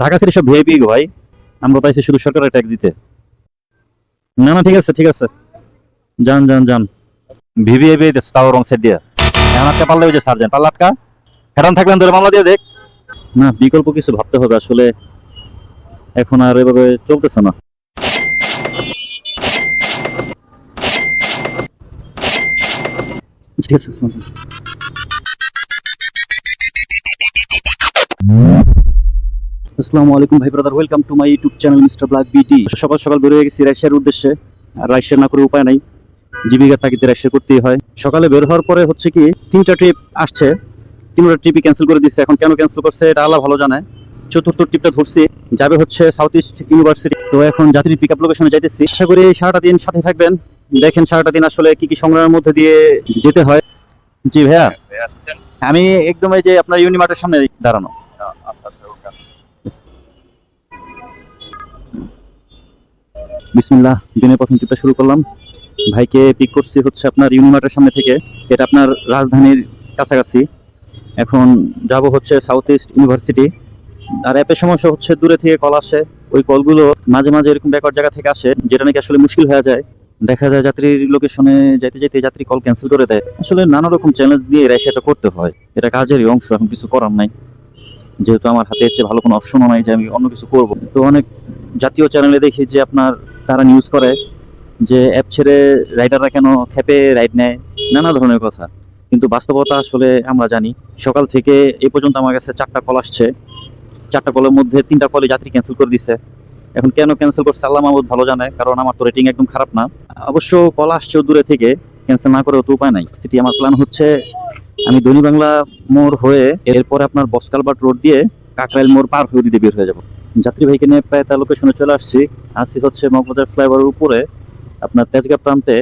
Dhaka city সব VIP গো ভাই। আমরা পাইছি শুধু সরকারের ট্যাক্স দিতে। না না, ঠিক আছে ঠিক আছে। যান যান যান। ভিভিআইপি তাও রং সেট দিয়া। এখন আটকা পারলে ওই যে সার্জেন্ট পারলে আটকা। হেরান থাকলেন ধরে মামলা দিয়ে দেখ। না, বিকল্প কিছু ভাবতে হবে আসলে। এখন আর এভাবে চলতেছে না। ঠিক আছে আসসালামু আলাইকুম। ভাই brother welcome to my YouTube channel mister black BT সকাল সকাল বের হয়ে গেছি রাশিয়ার উদ্দেশ্যে আর না করে উপায় নাই। জীবিকার তাগিদে রাশিয়া করতেই হয়। সকালে বের হওয়ার পরে হচ্ছে কি তিনটা ট্রিপ আসছে। তিনটা ট্রিপই ক্যান্সেল করে দিচ্ছে এখন কেন ক্যান্সেল করছে এটা আল্লাহ ভালো চতুর্থ ট্রিপটা ধরছি। যাবে হচ্ছে সাউথ ইস্ট ইউনিভার্সিটি তো এখন যাত্রী পিক আপ লোকেশনে যাইতেছি। আশা করি এই সারাটা দিন সাথে থাকবেন। দেখেন সারাটা দিন আসলে কি কি সংগ্রামের মধ্যে দিয়ে যেতে হয়। জি ভাইয়া আমি একদম এই যে আপনার ইউনিমার্টের সামনে দাঁড়ানো। বিসমিল্লাহ, দিনের প্রথম ট্রিপটা শুরু করলাম। ভাইকে পিক করছি হচ্ছে আপনার ইউনিমার্টের সামনে থেকে। এটা আপনার রাজধানীর কাছাকাছি। এখন যাব হচ্ছে সাউথ ইস্ট ইউনিভার্সিটি আর অ্যাপের সমস্যা হচ্ছে দূরে থেকে কল আসে। ওই কলগুলো মাঝে মাঝে এরকম ব্যাকওয়ার্ড জায়গা থেকে আসে, যেটা নাকি আসলে মুশকিল হয়ে যায়। দেখা যায় যাত্রীর লোকেশনে যাইতে যাইতে যাত্রী কল ক্যান্সেল করে দেয়। আসলে নানা রকম চ্যালেঞ্জ দিয়ে এরা সেটা করতে হয়। এটা কাজেরই অংশ, এখন কিছু করার নাই। যেহেতু আমার হাতে হচ্ছে ভালো কোনো অপশনও নাই যে আমি অন্য কিছু করব। তো অনেক জাতীয় চ্যানেলে দেখি যে আপনার তারা নিউজ করে যে অ্যাপ ছেড়ে রাইডাররা কেন খেপে রাইড নেয়? নানা ধরনের কথা। কিন্তু বাস্তবতা আসলে আমরা জানি। সকাল থেকে এই পর্যন্ত আমার কাছে চারটা কল আসছে। চারটা কলের মধ্যে তিনটা কলে যাত্রী ক্যান্সেল করে দিছে। এখন কেন ক্যান্সেল করছে আল্লাহ মাহমুদ ভালো জানে, কারণ আমার তো রেটিং একদম খারাপ না। অবশ্য কল আসছে দূরে থেকে ক্যান্সেল না করে তো উপায় নাই। সিটি আমার প্ল্যান হচ্ছে আমি দনি বাংলা মোড় হয়ে এরপরে আপনার বসকালবাট রোড দিয়ে কাকরাইল মোড় পার হয়ে দিতে বের হয়ে যাব। যাত্রী ভাইকে নিয়ে প্রায় তার লোকেশনে চলে আসছি। আসছি হচ্ছে মগবাজার ফ্লাইওভারের উপরে। আপনার তেজগাঁ প্রান্তে।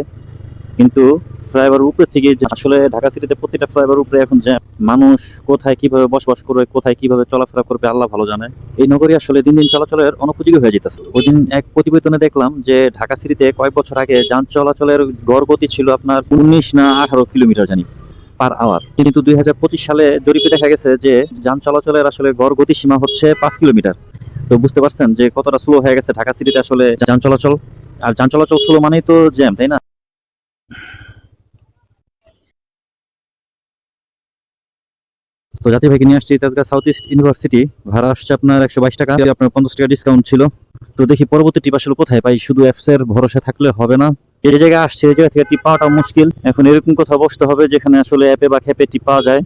কিন্তু ফ্লাইওভার উপরে থেকে আসলে ঢাকা সিটিতে প্রতিটা ফ্লাইওভার উপরে এখন যে মানুষ কোথায় কীভাবে বসবাস করবে, কোথায় কীভাবে চলাফেরা করবে, আল্লাহ ভালো জানে। এই নগরী আসলে দিন দিন চলাচলের অনুপযোগী হয়ে যেতেছে। ওই দিন এক প্রতিবেদনে দেখলাম যে ঢাকা সিটিতে কয়েক বছর আগে যান চলাচলের গড় গতি ছিল আপনার উনিশ না আঠারো কিলোমিটার জানি, পার আওয়ার কিন্তু দুই হাজার পঁচিশ সালে জরিপে দেখা গেছে যে যান চলাচলের আসলে গড় গতি সীমা হচ্ছে পাঁচ কিলোমিটার। তো বুঝতে পারছেন যে কতটা স্লো হয়ে গেছে ঢাকা সিটিতে আসলে যান চলাচল। আর যান চলাচল স্লো মানেই তো জ্যাম তাই না? তো জাতি ভাইকে নিয়ে আসছি তেজগাঁ সাউথ ইস্ট ইউনিভার্সিটি ভাড়া আসছে আপনার একশো বাইশ টাকা। আপনার পঞ্চাশ টাকা ডিসকাউন্ট ছিল। তো দেখি পরবর্তী টিপ আসলে কোথায় পাই? শুধু অ্যাপস এর ভরসা থাকলে হবে না। যে জায়গায় আসছে, এই জায়গা থেকে টিপ পাওয়াটা মুশকিল। এখন এরকম কোথাও বসতে হবে যেখানে আসলে অ্যাপে বা খেপে টিপ পাওয়া যায়।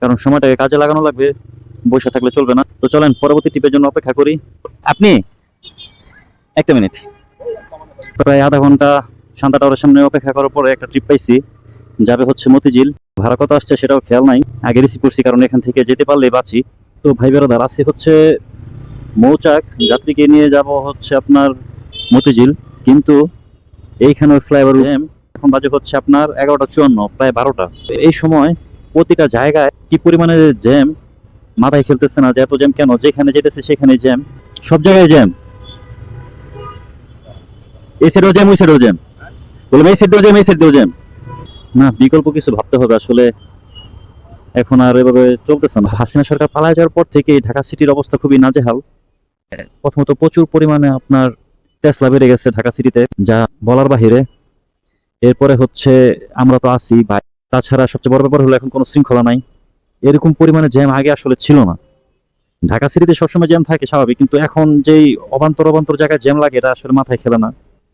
কারণ সময়টাকে কাজে লাগানো লাগবে। বসে থাকলে চলবে না। তো চলেন, পরবর্তী টিপের জন্য অপেক্ষা করি। আপনি একটা মিনিট। প্রায় আধা ঘণ্টা শান্তা টাওয়ারের সামনে অপেক্ষা করার পরে একটা ট্রিপ পাইছি, যাবে হচ্ছে মতিঝিল। ভাড়া কত আসছে সেটাও খেয়াল নাই। আগে রিসিভ করছি, কারণ এখান থেকে যেতে পারলে বাঁচি। তো ভাই বেরোদার, আছে হচ্ছে মৌচাক, যাত্রীকে নিয়ে যাব হচ্ছে আপনার মতিঝিল। কিন্তু এইখানে ফ্লাইওভার জ্যাম এখন বাজে হচ্ছে আপনার এগারোটা চুয়ান্ন, প্রায় বারোটা। এই সময় প্রতিটা জায়গায় কি পরিমাণে জ্যাম মাথায় খেলতেছে না, যে এত জ্যাম কেন? যেখানে যেতেছে সেখানে জ্যাম। সব জায়গায় জ্যাম। এই সাইডেও জ্যাম, ওই সাইডেও জ্যাম। বললাম, এই সাইডেও জ্যাম, এই সাইডেও জ্যাম। না, বিকল্প কিছু ভাবতে হবে আসলে। এখন আর এভাবে চলতেছে না। হাসিনা সরকার পালায় যাওয়ার পর থেকে ঢাকা সিটির অবস্থা খুবই নাজেহাল। প্রথমত প্রচুর পরিমাণে আপনার টেসলা বেড়ে গেছে ঢাকা সিটিতে, যা বলার বাহিরে। এরপরে হচ্ছে, আমরা তো আছি তাছাড়া সবচেয়ে বড় ব্যাপার হলো, এখন কোনো শৃঙ্খলা নাই। এরকম পরিমাণে জ্যাম আগে আসলে ছিল না। ঢাকা সিটিতে সবসময় জ্যাম থাকে স্বাভাবিক, কিন্তু এখন যেই অবান্তর অবান্তর জায়গায় জ্যাম লাগে, এটা আসলে মাথায় খেলে না।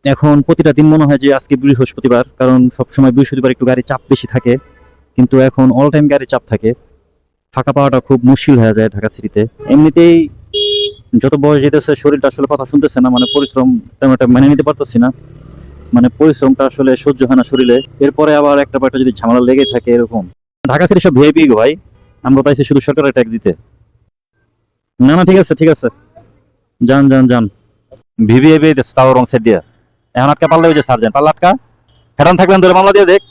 এখন প্রতিটা দিন মনে হয় যে আজকে বৃহস্পতিবার, কারণ সবসময় বৃহস্পতিবার একটু গাড়ির চাপ বেশি থাকে, কিন্তু এখন অল টাইম গাড়ির চাপ থাকে। ফাঁকা পাওয়াটা খুব মুশকিল হয়ে যায় ঢাকা সিটিতে এমনিতেই যত বয়স যেতেছে, শরীরটা আসলে কথা শুনতেছে না মানে পরিশ্রম তেমন একটা মেনে নিতে পারতেছি না। মানে পরিশ্রমটা আসলে সহ্য হয় না শরীরে। এরপরে আবার একটা একটা যদি ঝামেলা লেগে থাকে এরকম। ঢাকা সিটি সব গো ভাই। আমরা পাইছি শুধু সরকারের ট্যাক্স দিতে। না না, ঠিক আছে ঠিক আছে। যান যান যান। ভিভিআইপি তাও রং সেট দিয়া। এখন আটকা পারলে ওই যে সার্জেন্ট পারলে আটকা। হেরান থাকলেন ধরে মামলা দিয়ে দেখ।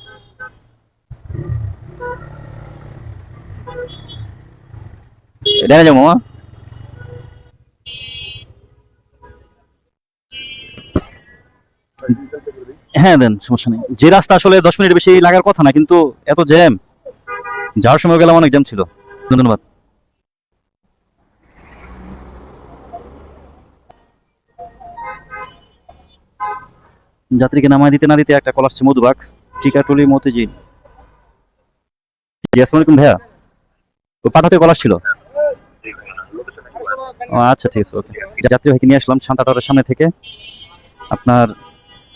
এটা যাব মামা হ্যাঁ দেন, সমস্যা নেই। যে রাস্তা আসলে দশ মিনিট বেশি লাগার কথা না, কিন্তু এত জ্যাম যাওয়ার সময় গেলাম, অনেক জ্যাম ছিল। ধন্যবাদ। যাত্রীকে নামায় দিতে না দিতে একটা কল আসছে মধুবাগ। টিকাটুলি মতিঝিল। আসসালামু ভাইয়া। ও পাঠাতে কল আসছিল? আচ্ছা ঠিক আছে, ওকে। যাত্রী ভাইকে নিয়ে আসলাম শান্তাটার সামনে থেকে। আপনার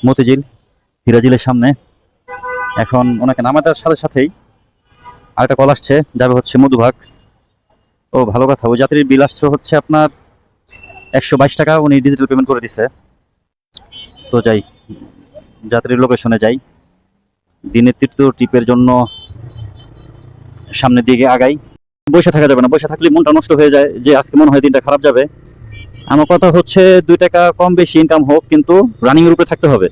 মতিঝিল হিরাজিলের সামনে। এখন ওনাকে নামাতার সাথে সাথেই আরেকটা কল আসছে, যাবে হচ্ছে মধুভাগ। ও, ভালো কথা ওই যাত্রীর বিল আসছে হচ্ছে আপনার একশো বাইশ টাকা, উনি ডিজিটাল পেমেন্ট করে দিছে। তো যাই যাত্রীর লোকেশনে যাই। দিনের তৃতীয় ট্রিপের জন্য সামনের দিকে আগাই। বসে থাকা যাবে না, বসে থাকলে মনটা নষ্ট হয়ে যায়, যে আজকে মনে হয় দিনটা খারাপ যাবে। আমার কথা হচ্ছে দুই টাকা কম বেশি ইনকাম হোক, কিন্তু রানিং এর উপরে থাকতে হবে।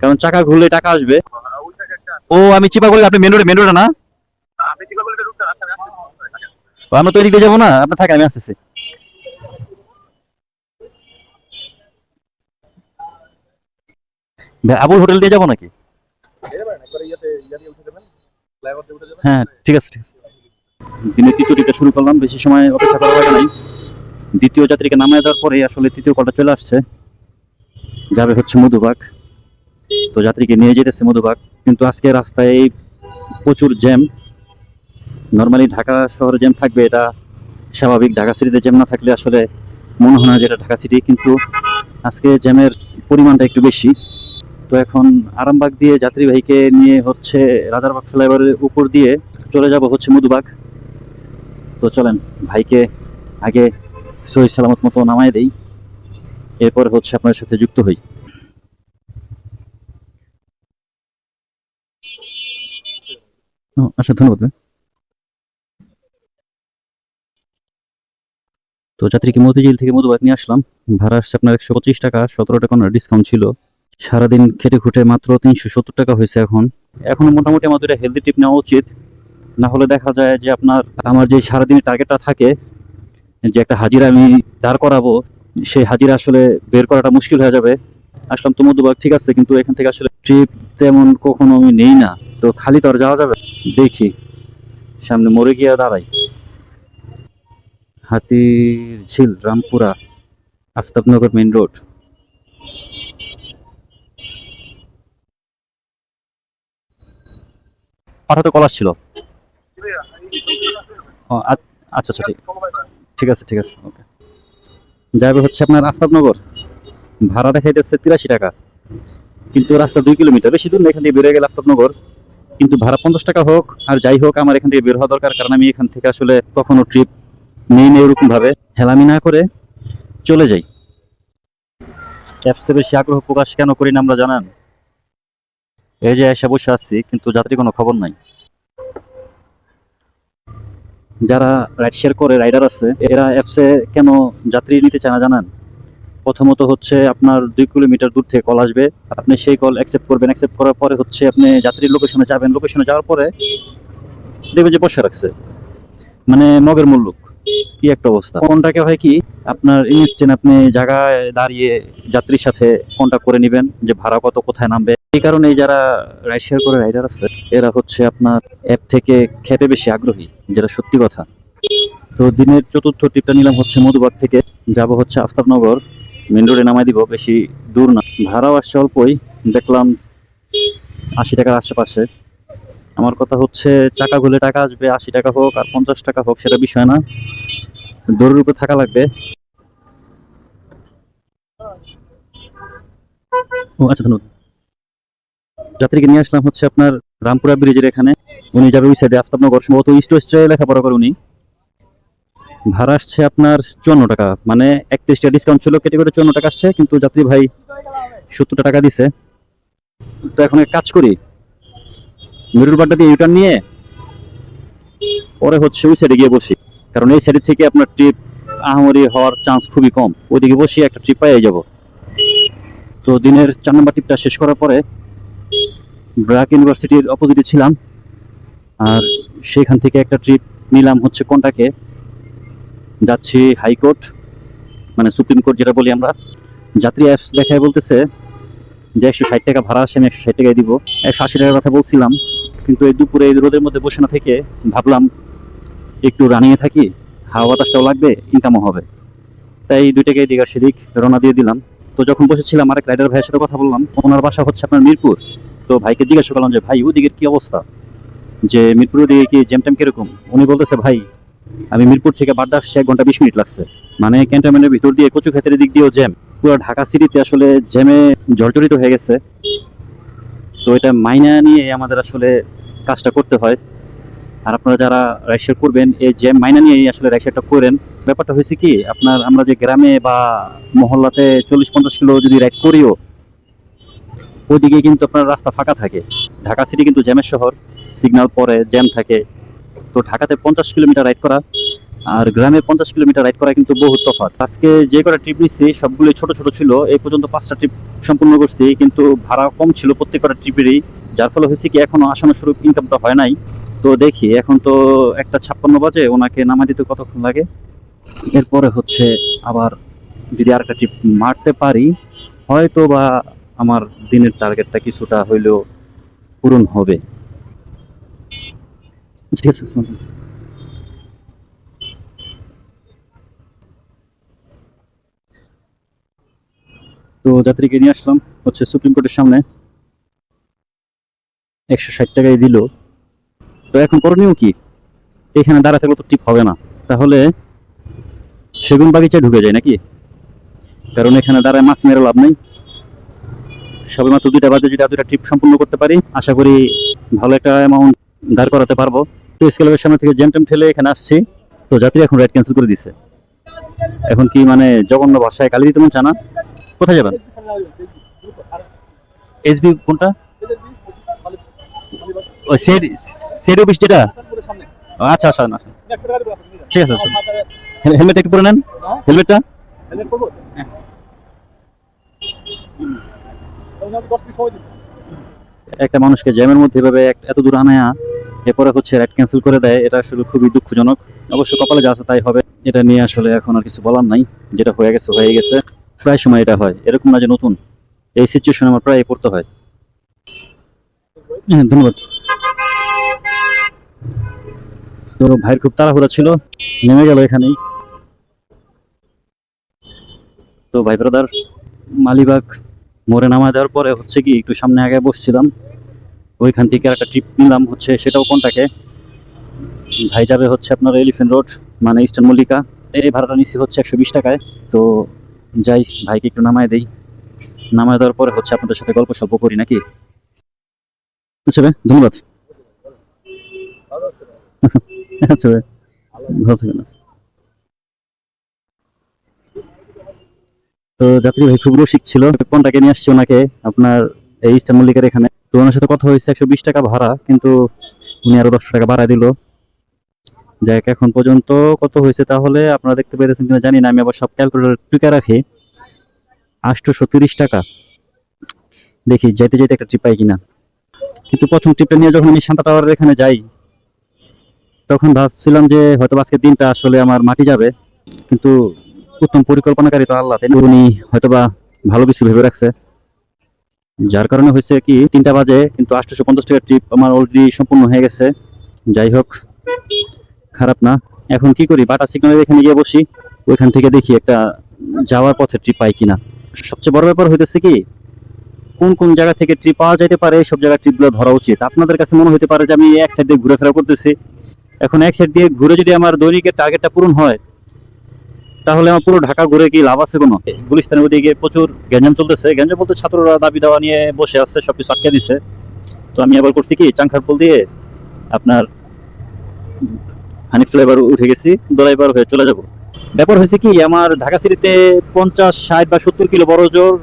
কারণ চাকা ঘুরলে টাকা আসবে। ও, আমি চিপা করি আপনি মেন রোডে মেন রোডে না? আমরা তো এদিকে যাব না, আপনি থাকে আমি আসতেছি। আবুল হোটেল দিয়ে যাব নাকি? হ্যাঁ ঠিক আছে ঠিক আছে। দিনের তৃতীয় টিপটা শুরু করলাম, বেশি সময় অপেক্ষা করা লাগে নাই। দ্বিতীয় যাত্রীকে নামিয়ে দেওয়ার পরে আসলে তৃতীয় কলটা চলে আসছে। যাবে হচ্ছে মধুবাগ। তো যাত্রীকে নিয়ে যেতেছে মধুবাগ। কিন্তু আজকে রাস্তায় প্রচুর জ্যাম। নর্মালি ঢাকা শহরে জ্যাম থাকবে, এটা স্বাভাবিক। ঢাকা সিটিতে জ্যাম না থাকলে আসলে মনে হয় না যে এটা ঢাকা সিটি কিন্তু আজকে জ্যামের পরিমাণটা একটু বেশি। তো এখন আরামবাগ দিয়ে যাত্রীবাহীকে নিয়ে হচ্ছে রাজারবাগ ফ্লাইওভারের উপর দিয়ে চলে যাব হচ্ছে মধুবাগ। তো চলেন, ভাইকে আগে সহি সালামত মতো নামায় দেই। এরপর হচ্ছে আপনার সাথে যুক্ত হই। আচ্ছা ধন্যবাদ তো যাত্রীকে মতিঝিল থেকে মধুবাগ নিয়ে আসলাম। ভাড়া আসছে আপনার একশো পঁচিশ টাকা সতেরো টাকা ডিসকাউন্ট ছিল। সারাদিন খেটে খুঁটে মাত্র তিনশো সত্তর টাকা হয়েছে এখন। এখন মোটামুটি আমাদের হেলদি টিপ নেওয়া উচিত। না হলে দেখা যায় যে আপনার, আমার যে সারাদিনের টার্গেটটা থাকে, যে একটা হাজিরা আমি দাঁড় করাবো, সেই হাজিরা আসলে বের করাটা মুশকিল হয়ে যাবে। আসলাম তো মধুবাগ, ঠিক আছে, কিন্তু এখান থেকে আসলে ট্রিপ তেমন কখনো আমি নেই না। তো খালি তো আর যাওয়া যাবে। দেখি, সামনে মরে গিয়ে দাঁড়াই। Hatirjheel, Rampura, Aftabnagar main road. পাঠাতে কল আসছিল। আচ্ছা আচ্ছা ঠিক ঠিক আছে ঠিক আছে, ওকে। যাবে হচ্ছে আপনার আফতাবনগর। ভাড়া দেখাইতেছে তিরাশি টাকা। কিন্তু রাস্তা দুই কিলোমিটার, বেশি দূর না, এখান থেকে বেরোয় গেলে আফতাবনগর। কিন্তু ভাড়া পঞ্চাশ টাকা হোক, আর যাই হোক, আমার এখান থেকে বের হওয়া দরকার, কারণ আমি এখান থেকে আসলে কখনো ট্রিপ ওরকম ভাবে হেলামি না করে চলে যাই। অ্যাপসে বেশি আগ্রহ প্রকাশ কেন করি না আমরা জানান? এই যে এসে বসে আছি, কিন্তু যাত্রী কোনো খবর নাই। যারা রাইড শেয়ার করে রাইডার আছে, এরা অ্যাপসে কেন যাত্রী নিতে চায় না জানান? প্রথমত হচ্ছে আপনার দুই কিলোমিটার দূর থেকে কল আসবে। আপনি সেই কল অ্যাকসেপ্ট করবেন। অ্যাকসেপ্ট করার পরে হচ্ছে আপনি যাত্রীর লোকেশনে যাবেন। লোকেশনে যাওয়ার পরে দেখবেন যে বসে রাখছে। মানে মগের মুল্লুক কি একটা অবস্থা? কোনটাকে হয় কি, আপনার ইনস্ট্যান্ট আপনি জায়গায় দাঁড়িয়ে যাত্রীর সাথে কন্ট্যাক্ট করে নেবেন যে ভাড়া কত, কোথায় নামবে। এই কারণে যারা রাইড শেয়ার করে রাইডার আছে, এরা হচ্ছে আপনার অ্যাপ থেকে খেতে বেশি আগ্রহী, যেটা সত্যি কথা। তো দিনের চতুর্থ ট্রিপটা নিলাম হচ্ছে মধুবাগ থেকে, যাব হচ্ছে আফতাবনগর মেন রোডে নামাই দিব, বেশি দূর না। ভাড়াও আসছে অল্পই, দেখলাম আশি টাকার আশেপাশে। আমার কথা হচ্ছে, চাকা গুলে টাকা আসবে আশি টাকা হোক আর পঞ্চাশ টাকা হোক, সেটা বিষয় না। দৌড়ের উপর থাকা লাগবে। ও আচ্ছা ধন্যবাদ। যাত্রীকে নিয়ে আসলাম হচ্ছে আপনার রামপুরা ব্রিজের এখানে। উনি যাবে ওই সাইডে আফতাবনগর সম্ভবত ইস্ট ওয়েস্টে লেখাপড়া করে উনি ভাড়া আসছে আপনার চুয়ান্ন টাকা মানে একত্রিশ টাকা ডিসকাউন্ট ছিল, কেটে করে চুয়ান্ন টাকা আসছে, কিন্তু যাত্রী ভাই সত্তর টাকা দিছে। তো এখন এক কাজ করি, মিরুর বাড্ডা দিয়ে ইউটার্ন নিয়ে, পরে হচ্ছে ওই সাইডে গিয়ে বসি। কারণ এই সাইড থেকে আপনার ট্রিপ আহামরি হওয়ার চান্স খুবই কম। ওইদিকে বসে একটা ট্রিপ পাই যাব। তো দিনের চার নম্বর ট্রিপটা শেষ করার পরে ব্র্যাক ইউনিভার্সিটির অপোজিটে ছিলাম। আর সেখান থেকে একটা ট্রিপ নিলাম হচ্ছে কোনটাকে? যাচ্ছি হাইকোর্ট মানে সুপ্রিম কোর্ট যেটা বলি আমরা। যাত্রী অ্যাপস দেখায় বলতেছে যে একশো ষাট টাকা ভাড়া আসে আমি একশো ষাট টাকায় দিব। একশো আশি টাকার কথা বলছিলাম। কিন্তু এই দুপুরে এই রোদের মধ্যে বসে না থেকে ভাবলাম একটু রানিয়ে থাকি, হাওয়া বাতাসটাও লাগবে ইনকামও হবে। তাই দুই টাকায় দিঘার সেদিক রওনা দিয়ে দিলাম। তো যখন বসেছিলাম, আরেক রাইডার ভাইয়ের সাথে কথা বললাম, ওনার বাসা হচ্ছে আপনার মিরপুর। তো ভাইকে জিজ্ঞাসা করলাম যে, ভাই, ওদিকের কি অবস্থা? যে মিরপুর ওদিকে কি জ্যাম ট্যাম কীরকম? উনি বলতেছে, ভাই, আমি মিরপুর থেকে বাড্ডা আসছি, এক ঘণ্টা বিশ মিনিট লাগছে। মানে ক্যান্টনমেন্টের ভিতর দিয়ে কচু ক্ষেতের দিক দিয়েও জ্যাম পুরো ঢাকা সিটিতে আসলে জ্যামে জর্জরিত হয়ে গেছে। তো এটা মাইনা নিয়ে আমাদের আসলে কাজটা করতে হয়। আর আপনারা যারা রাইড করবেন, এই জ্যাম মাইনা নিয়েই আসলে রাইড করেন, ব্যাপারটা হয়েছে কি, আপনার, আমরা যে গ্রামে বা মহল্লাতে চল্লিশ পঞ্চাশ কিলো যদি রাইড করিও, ওইদিকে কিন্তু আপনার রাস্তা ফাঁকা থাকে। ঢাকা সিটি কিন্তু জ্যামের শহর, সিগন্যাল পরে জ্যাম থাকে। তো ঢাকাতে পঞ্চাশ কিলোমিটার রাইড করা আর গ্রামে পঞ্চাশ কিলোমিটার রাইড করা কিন্তু বহুত তফাৎ। আজকে যে কটা ট্রিপ নিচ্ছি সবগুলো ছোট ছোট ছিল। এই পর্যন্ত পাঁচটা ট্রিপ সম্পূর্ণ করছি, কিন্তু ভাড়া কম ছিল প্রত্যেক কটা ট্রিপেরই। যার ফলে হয়েছে কি, এখনও আসানো শুরু ইনকামটা হয় নাই। তো দেখি, এখন তো একটা ছাপ্পান্ন বাজে, ওনাকে নামা দিতে কতক্ষণ লাগে? এরপরে হচ্ছে আবার যদি আরেকটা ট্রিপ মারতে পারি হয়তো বা আমার দিনের টার্গেটটা কিছুটা হইলেও পূরণ হবে। তো যাত্রীকে নিয়ে আসলাম, হচ্ছে সুপ্রিম কোর্টের সামনে। একশো ষাট টাকায় দিল। তো এখন করণীয় কি? এখানে দাঁড়া থাকলে তো টিপ হবে না। তাহলে সেগুন বাগিচায় ঢুকে যায় নাকি? কারণ এখানে দাঁড়ায় মাছ মেরে লাভ নেই। সবেমাত্র দুইটা বাজে যদি দুইটা ট্রিপ সম্পূর্ণ করতে পারি, আশা করি ভালো একটা অ্যামাউন্ট দাঁড় করাতে পারব। তো স্কেলের সামনে থেকে জ্যাম ট্যাম ঠেলে এখানে আসছি। তো যাত্রী এখন রাইড ক্যান্সেল করে দিছে। এখন কি মানে জঘন্য ভাষায় কালি দিতে মন চায় না? কোথায় যাবেন? এসবি কোনটা? অফিস যেটা? আচ্ছা আচ্ছা না ঠিক আছে আচ্ছা। হেলমেট একটু পরে নেন। হেলমেটটা? একটা মানুষকে জ্যামের মধ্যে এভাবে এত দূর আনায়া এরপরে হচ্ছে রাইড ক্যান্সেল করে দেয়, এটা আসলে খুবই দুঃখজনক। অবশ্য কপালে যা তাই হবে। এটা নিয়ে আসলে এখন আর কিছু বলার নাই। যেটা হয়ে গেছে হয়ে গেছে। প্রায় সময় এটা হয়। এরকম না যে নতুন। এই সিচুয়েশন আমার প্রায় পড়তে হয়। হ্যাঁ ধন্যবাদ। তো ভাইয়ের খুব তাড়াহুড়া ছিল, নেমে গেল এখানেই। তো ভাই ব্রাদার মালিবাগ মোড়ে নামা দেওয়ার পরে হচ্ছে কি, একটু সামনে আগে বসছিলাম। ওইখান থেকে একটা ট্রিপ নিলাম হচ্ছে, সেটাও কোনটাকে? ভাই যাবে হচ্ছে আপনার এলিফেন্ট রোড মানে ইস্টার্ন মল্লিকা এই ভাড়াটা নিচ্ছি হচ্ছে একশো বিশ টাকায়। তো যাই, ভাইকে একটু নামায় দেই। নামায় দেওয়ার পরে হচ্ছে আপনাদের সাথে গল্প সল্প করি নাকি? আচ্ছা ভাই, ধন্যবাদ। আচ্ছা ভাই, ভালো থাকেন তো যাত্রী ভাই, খুব রসিক ছিল। কোনটাকে নিয়ে আসছি ওনাকে। আপনার এই ইস্টার্ন মল্লিকার এখানে। তো ওনার সাথে কথা হয়েছে একশো বিশ টাকা ভাড়া, কিন্তু উনি আরও দশ টাকা ভাড়া দিল। এখন পর্যন্ত কত হয়েছে তাহলে আপনারা দেখতে পেরেছেন কিনা জানি না, আমি আবার সব ক্যালকুলেটর টুকে রাখি। আটশোশো তিরিশ টাকা। দেখি যেতে যেতে একটা ট্রিপ পাই কিনা। কিন্তু প্রথম ট্রিপটা নিয়ে যখন আমি শান্তা টাওয়ারের এখানে যাই তখন ভাবছিলাম যে হয়তো আজকের দিনটা আসলে আমার মাটি যাবে, কিন্তু উত্তম পরিকল্পনাকারী তো আল্লাহ? উনি হয়তোবা ভালো কিছু ভেবে রাখছে। যার কারণে হয়েছে কি, তিনটা বাজে, কিন্তু আটশোশো পঞ্চাশ টাকার ট্রিপ আমার অলরেডি সম্পূর্ণ হয়ে গেছে। যাই হোক, খারাপ না। এখন কি করি? বাটা সিগন্যালের এখানে গিয়ে বসি। ওইখান থেকে দেখি একটা যাওয়ার পথে ট্রিপ পাই কিনা। সবচেয়ে বড় ব্যাপার হইতেছে কি, কোন কোন জায়গা থেকে ট্রিপ পাওয়া যেতে পারে, সব জায়গায় ট্রিপগুলো ধরা উচিত। আপনাদের কাছে মনে হতে পারে যে আমি এক সাইড ঘুরে ফেরা করতেছি। এখন এক সাইড দিয়ে ঘুরে যদি আমার দৈনিকের টার্গেটটা পূরণ হয়, তাহলে আমার পুরো ঢাকা ঘুরে কি লাভ আছে কোনো? গুলিস্তানের ওদিকে প্রচুর গ্যাঞ্জাম চলতেছে। গ্যাঞ্জাম বলতে ছাত্ররা দাবি দেওয়া নিয়ে বসে আছে, সবকিছু আটকে দিছে। তো আমি আবার করছি কি চাংখারপুল দিয়ে আপনার হানি ফ্লেভার উঠে গেছি, ড্রাইভার হয়ে চলে যাব। ব্যাপার হয়েছে কি, আমার ঢাকা সিটিতে পঞ্চাশ, ষাট বা সত্তর কিলো বড় জোর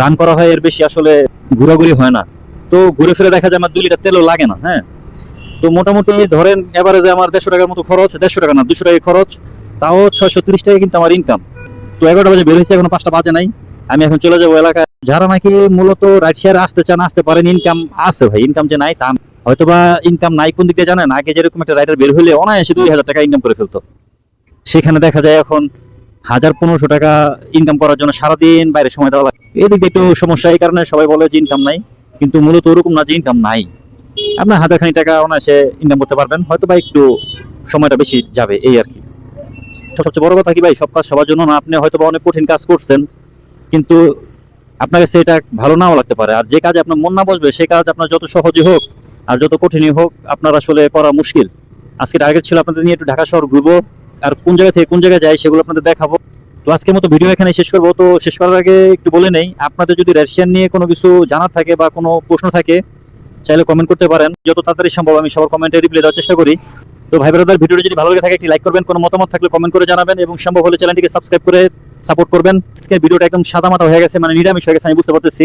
রান করা হয়, এর বেশি আসলে ঘোরাঘুরি হয় না। তো ঘুরে ফিরে দেখা যায় আমার দুই লিটার তেলও লাগে না হ্যাঁ? তো মোটামুটি ধরেন এভারেজে আমার দেড়শো টাকার মতো খরচ, দেড়শো টাকা না দুশো টাকা খরচ, তাও ছয়শো তিরিশ টাকা কিন্তু আমার ইনকাম তো এগারোটা বাজে বের হয়েছে, এখন পাঁচটা বাজে নাই। আমি এখন চলে যাব এলাকায়। যারা নাকি মূলত রাইড শেয়ার আসতে চান, আসতে পারেন ইনকাম আছে ভাই ইনকাম যে নাই তা না। হয়তোবা ইনকাম নাই কোন দিকে জানেন? আগে যেরকম একটা রাইডার বের হলে অনায়াসে দুই হাজার টাকা ইনকাম করে ফেলতো। সেখানে দেখা যায় এখন হাজার পনেরোশো টাকা ইনকাম করার জন্য সারাদিন বাইরে সময় দেওয়া লাগে। এদিকে একটু সমস্যা এই কারণে সবাই বলে যে ইনকাম নাই। কিন্তু মূলত ওরকম না যে ইনকাম নাই। আপনার হাজার খানি টাকা অনায়াসে ইনকাম করতে পারবেন। হয়তো বা একটু সময়টা বেশি যাবে, এই আর কি। সবচেয়ে বড় কথা কি ভাই, সব কাজ সবার জন্য না, আপনি হয়তো বা অনেক কঠিন কাজ করছেন, কিন্তু আপনার কাছে এটা ভালো নাও লাগতে পারে। আর যে কাজে আপনার মন না বসবে সেই কাজ আপনার যত সহজই হোক আর যত কঠিনই হোক, আপনার আসলে করা মুশকিল। আজকে টার্গেট ছিল আপনাদের নিয়ে একটু ঢাকা শহর ঘুরবো, আর কোন জায়গা থেকে কোন জায়গায় যাই সেগুলো আপনাদের দেখাবো। তো আজকের মতো ভিডিও এখানে শেষ করব। তো শেষ করার আগে একটু বলে নেই, আপনাদের যদি রাশিয়ান নিয়ে কোনো কিছু জানার থাকে বা কোনো প্রশ্ন থাকে চাইলে কমেন্ট করতে পারেন। যত তাড়াতাড়ি সম্ভব আমি সবার কমেন্টে রিপ্লাই দেওয়ার চেষ্টা করি। তো ভাই ব্রাদার ভিডিওটি যদি ভালো লাগে থাকে, একটি লাইক করবেন, কোনো মতামত থাকলে কমেন্ট করে জানাবেন এবং সম্ভব হলে চ্যানেলটিকে সাবস্ক্রাইব করে সাপোর্ট করবেন। আজকের ভিডিওটা একদম সাদা মাথা হয়ে গেছে মানে নিরামিষ হয়ে গেছে, আমি বুঝতে পারতেছি।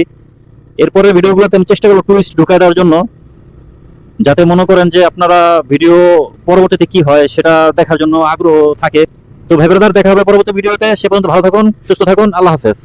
এরপরে ভিডিওগুলোতে আমি চেষ্টা করব টুইস্ট ঢুকায় দেওয়ার জন্য। যাতে মনে করেন যে আপনারা ভিডিও পরবর্তীতে কি হয় সেটা দেখার জন্য আগ্রহ থাকে। তো ভাই ব্রাদার দেখা হবে পরবর্তী ভিডিওতে। সে পর্যন্ত ভালো থাকুন, সুস্থ থাকুন, আল্লাহ হাফেজ।